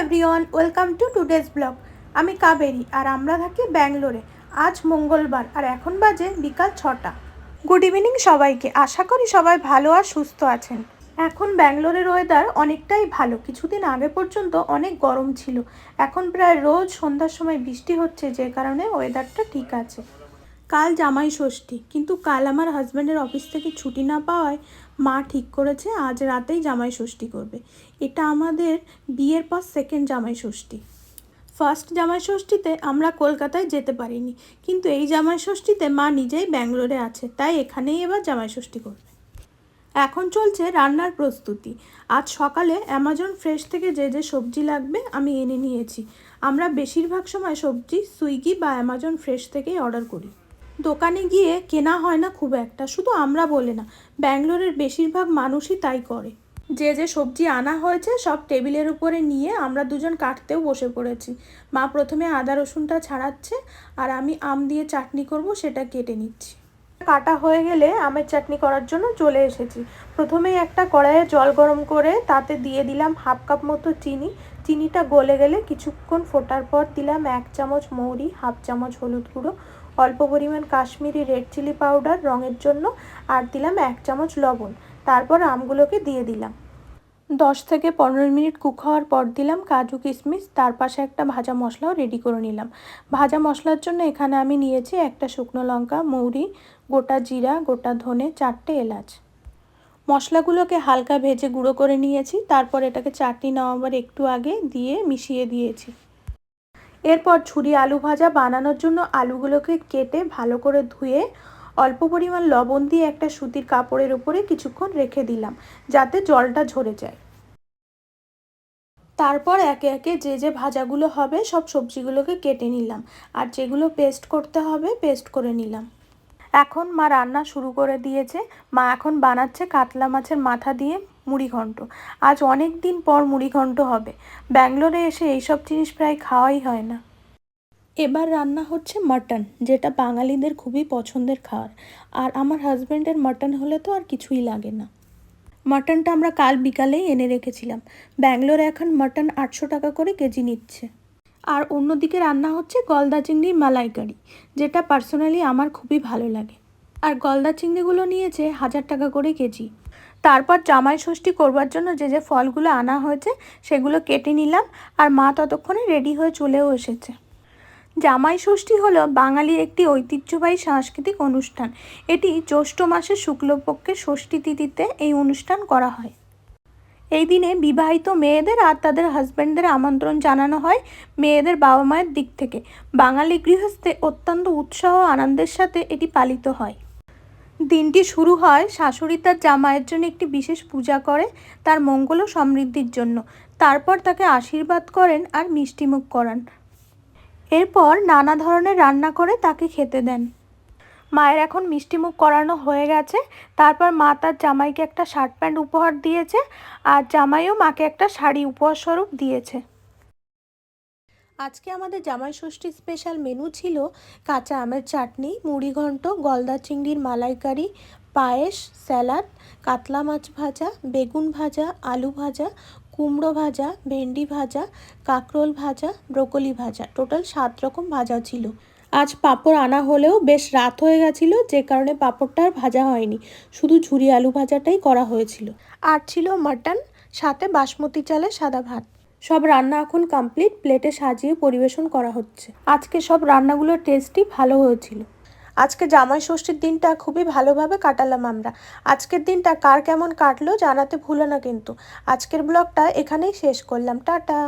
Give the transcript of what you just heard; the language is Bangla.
Everyone welcome to today's blog আমি কাবেরি আর আমরা থাকি ব্যাঙ্গালোরে। আজ মঙ্গলবার আর এখন বাজে বিকাল ছটা। গুড ইভিনিং সবাইকে। আশা করি সবাই ভালো আর সুস্থ আছেন। এখন ব্যাঙ্গালোরের ওয়েদার অনেকটাই ভালো। কিছুদিন আগে পর্যন্ত অনেক গরম ছিল। এখন প্রায় রোজ সন্ধ্যার সময় বৃষ্টি হচ্ছে, যে কারণে ওয়েদারটা ঠিক আছে। কাল জামাই ষষ্ঠী, কিন্তু কাল আমার হাজব্যান্ডের অফিস থেকে ছুটি না পাওয়ায় মা ঠিক করেছে আজ রাতেই জামাই ষষ্ঠী করবে। এটা আমাদের বিয়ের পর সেকেন্ড জামাই ষষ্ঠী। ফার্স্ট জামাই ষষ্ঠীতে আমরা কলকাতায় যেতে পারিনি, কিন্তু এই জামাই ষষ্ঠীতে মা নিজেই ব্যাঙ্গালোরে আছে, তাই এখানেই এবার জামাই ষষ্ঠী করবে। এখন চলছে রান্নার প্রস্তুতি। আজ সকালে অ্যামাজন ফ্রেশ থেকে যে যে সবজি লাগবে আমি এনে নিয়েছি। আমরা বেশিরভাগ সময় সবজি, সুইগি বা অ্যামাজন ফ্রেশ থেকেই অর্ডার করি। দোকানে গিয়ে কেনা হয় না খুব একটা, শুধু আমরা বলে না, ব্যাঙ্গালোরের বেশিরভাগ মানুষই তাই করে। যে যে সবজি আনা হয়েছে সব টেবিলের উপরে নিয়ে আমরা দুজন কাটতেও বসে পড়েছি। মা প্রথমে আদা রসুনটা ছাড়াচ্ছে আর আমি আম দিয়ে চাটনি করব সেটা কেটে নিচ্ছি। কাটা হয়ে গেলে আমের চাটনি করার জন্য চলে এসেছি। প্রথমেই একটা কড়াইয়ে জল গরম করে তাতে দিয়ে দিলাম হাফ কাপ মতো চিনি চিনিটা গলে গেলে কিছুক্ষণ ফোটার পর দিলাম এক চামচ মৌরি, হাফ চামচ হলুদ গুঁড়ো, অল্প পরিমাণ কাশ্মীরি রেড চিলি পাউডার রঙের জন্য আর দিলাম এক চামচ লবণ। তারপর আমগুলোকে দিয়ে দিলাম। দশ থেকে পনেরো মিনিট কুক হওয়ার পর দিলাম কাজু কিশমিশ, তার পাশে একটা ভাজা মশলাও রেডি করে নিলাম। ভাজা মশলার জন্য এখানে আমি নিয়েছি একটা শুকনো লঙ্কা, মৌরি, গোটা জিরা, গোটা ধনে, চারটে এলাচ। মশলাগুলোকে হালকা ভেজে গুঁড়ো করে নিয়েছি। তারপর এটাকে চাটনি নামাবার একটু আগে দিয়ে মিশিয়ে দিয়েছি। এরপর ছুরি আলু ভাজা বানানোর জন্য আলুগুলোকে কেটে ভালো করে ধুয়ে অল্প পরিমাণ লবণ দিয়ে একটা সুতির কাপড়ের উপরে কিছুক্ষণ রেখে দিলাম, যাতে জলটা ঝরে যায়। তারপর একে একে যে যে ভাজাগুলো হবে সব সবজিগুলোকে কেটে নিলাম। আর যেগুলো পেস্ট করতে হবে পেস্ট করে নিলাম। এখন মা রান্না শুরু করে দিয়েছে। মা এখন বানাচ্ছে কাতলা মাছের মাথা দিয়ে মুড়ি ঘন্ট। আজ অনেক দিন পর মুড়ি ঘন্ট হবে। ব্যাঙ্গালোরে এসে এইসব জিনিস প্রায় খাওয়াই হয় না। এবার রান্না হচ্ছে মাটন, যেটা বাঙালিদের খুবই পছন্দের খাবার। আর আমার হাজব্যান্ডের মাটন হলে তো আর কিছুই লাগে না। মাটনটা আমরা কাল বিকালেই এনে রেখেছিলাম। ব্যাঙ্গালোরে এখন মাটন আটশো টাকা করে কেজি নিচ্ছে। আর অন্যদিকে রান্না হচ্ছে গলদা চিংড়ির মালাইকারি, যেটা পার্সোনালি আমার খুবই ভালো লাগে। আর গলদা চিংড়িগুলো নিয়েছে হাজার টাকা করে কেজি। তারপর জামাই ষষ্ঠী করবার জন্য যে যে ফলগুলো আনা হয়েছে, সেগুলো কেটে নিলাম আর মা ততক্ষণে রেডি হয়ে চলেও এসেছে। জামাই ষষ্ঠী হলো বাঙালির একটি ঐতিহ্যবাহী সাংস্কৃতিক অনুষ্ঠান। এটি জ্যৈষ্ঠ মাসের শুক্লপক্ষের ষষ্ঠী তিথিতে এই অনুষ্ঠান করা হয়। এই দিনে বিবাহিত মেয়েদের আর তাদের হাজব্যান্ডদের আমন্ত্রণ জানানো হয় মেয়েদের বাবা মায়ের দিক থেকে। বাঙালি গৃহস্থে অত্যন্ত উৎসাহ আনন্দের সাথে এটি পালিত হয়। দিনটি শুরু হয় শাশুড়ি তার জামাইয়ের জন্য একটি বিশেষ পূজা করে তার মঙ্গল ও সমৃদ্ধির জন্য। তারপর তাকে আশীর্বাদ করেন আর মিষ্টিমুখ করান। এরপর নানা ধরনের রান্না করে তাকে খেতে দেন। মায়ের এখন মিষ্টিমুখ করানো হয়ে গেছে। তারপর মা তার জামাইকে একটা শার্ট প্যান্ট উপহার দিয়েছে আর জামাইও মাকে একটা শাড়ি উপহার স্বরূপ দিয়েছে। আজকে আমাদের জামাই ষষ্ঠী স্পেশাল মেনু ছিল কাঁচা আমের চাটনি, মুড়ি ঘন্ট, গলদা চিংড়ির মালাইকারি, পায়েস, স্যালাড, কাতলা মাছ ভাজা, বেগুন ভাজা, আলু ভাজা, কুমড়ো ভাজা, ভেন্ডি ভাজা, কাঁকরোল ভাজা, ব্রোকলি ভাজা। টোটাল সাত রকম ভাজা ছিল। আজ পাঁপড় আনা হলেও বেশ রাত হয়ে গেছিল যে কারণে পাঁপড়টা আর ভাজা হয়নি। শুধু ঝুরি আলু ভাজাটাই করা হয়েছিল। আর ছিল মাটন সাথে বাসমতি চালে সাদা ভাত। সব রান্না এখন কমপ্লিট প্লেটে সাজিয়ে পরিবেশন করা হচ্ছে। আজকে সব রান্নাগুলোর টেস্টই ভালো হয়েছিল। আজকে জামাই ষষ্ঠীর দিনটা খুবই ভালোভাবে কাটালাম আমরা। আজকের দিনটা কার কেমন কাটলো জানাতে ভুলো না কিন্তু। আজকের ব্লগটা এখানেই শেষ করলাম। টাটা।